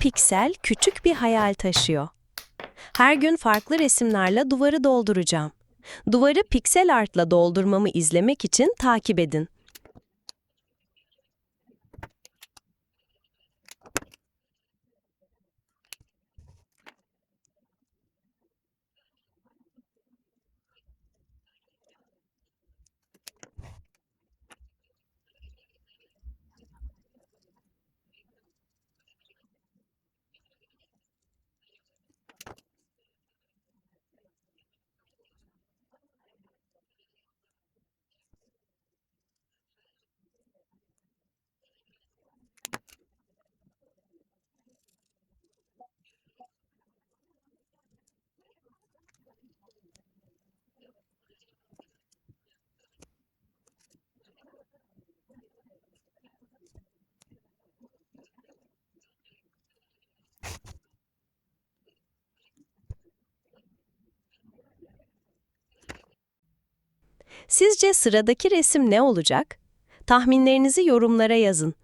piksel küçük bir hayal taşıyor. Her gün farklı resimlerle duvarı dolduracağım. Duvarı piksel artla doldurmamı izlemek için takip edin. Sizce sıradaki resim ne olacak? Tahminlerinizi yorumlara yazın.